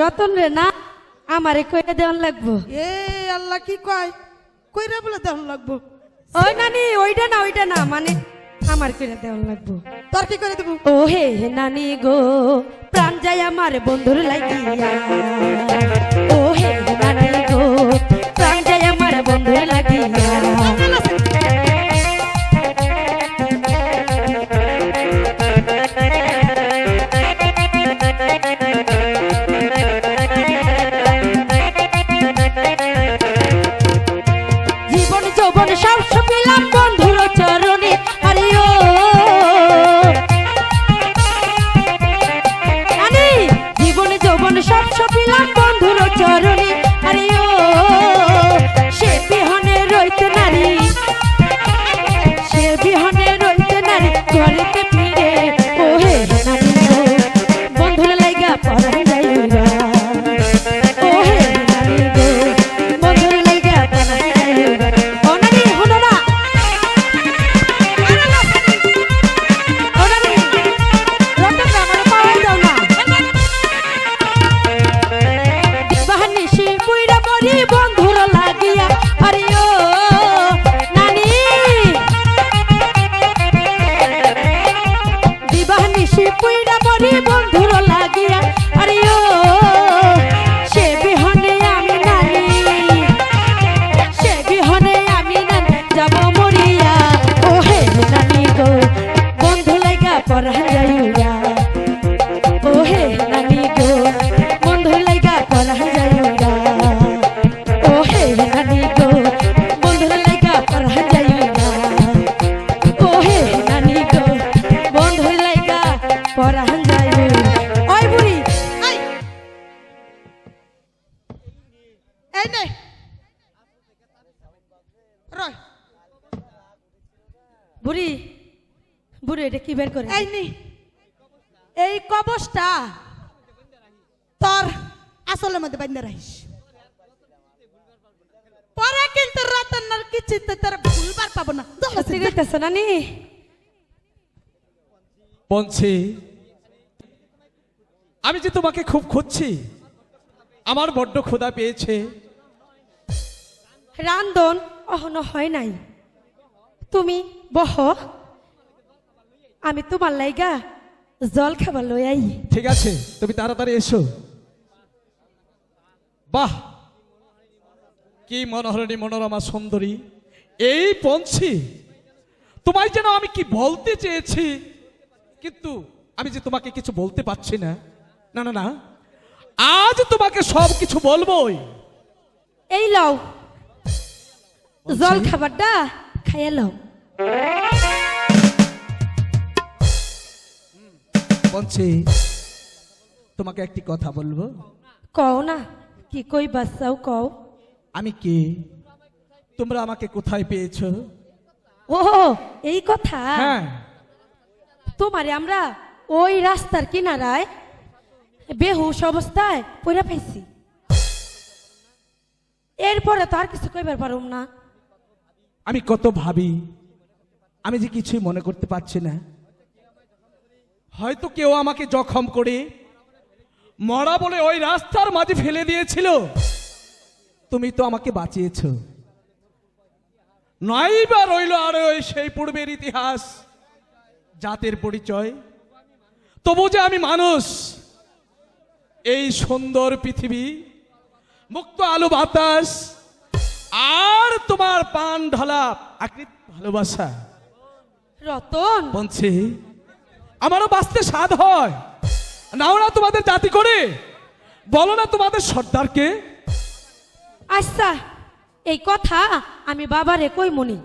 রতন রে না আমারে কইরা দেওয়ান লাগবো। এ আল্লাহ কি কয়? কইরা বলে দেওয়ান লাগবো। ওই নানি ওইটা না ওইটা না মানে আমার কইরা দেওয়ান লাগবো। তোর কি করে দেবো? ও হে নানি গো প্রাণ যায় আমার বন্ধুর লাগিয়া। ও হে নানি বুড়ি বুড়ি এটা কি বের করে? এই নে। এই কবসটা তোর আসলের মধ্যে বাইন্দা রাখিস। পরে কিন্তু রতনার কিছুতে তোর ভুলবার পাবো না। সত্যি। কইতেছ নানি? আমি যে তোমাকে খুব খুঁজছি আমার বড্ড ক্ষুধা পেয়েছে। রান্দন অহন হয় নাই। তুমি বহ আমি তোমার লাইগা জল খাবার লই আই ঠিক আছে তুমি তাড়াতাড়ি এসো। বাহ! কি মনোহরণী মনোরমা সুন্দরী। এই পঞ্চি তোমায় যেন আমি কি বলতে চেয়েছি? কিন্তু আমি যে তোমাকে কিছু বলতে পারছি না না না না। আজ তোমাকে সব কিছু বলবোই। এই লও। জল খাবারটা খাইয়া লও। পঞ্চি তোমাকে একটি কথা বলব। কও না কি কই বাচ্চাও কও। আমি কে? তোমরা আমাকে কোথায় পেয়েছ? ও এই কথা? হ্যাঁ। তোমারে আমরা ওই রাস্তার কিনারায় বেহুশ অবস্থায় পড়ে পাইছি এরপরে তো আর কিছু কইবার পারুম না। আমি কত ভাবি আমি যে কিছুই মনে করতে পারছি না। হয়তো কেউ আমাকে জখম করে। মরা বলে ওই রাস্তার মাঝে ফেলে দিয়েছিল। তুমি তো আমাকে বাঁচিয়েছ। নয় বা রইল আর ওই সেই পূর্বের ইতিহাস জাতের পরিচয়। তবু যে আমি মানুষ এই সুন্দর পৃথিবী মুক্ত আলো বাতাস আর তোমার পান ঢালা আকৃত ভালোবাসা। রতন! বলছি আমারও বাঁচতে স্বাদ হয়। নাও না তোমাদের জাতি করে। বলো না তোমাদের সর্দারকে। আচ্ছা এই কথা আমি বাবারে কই মনি?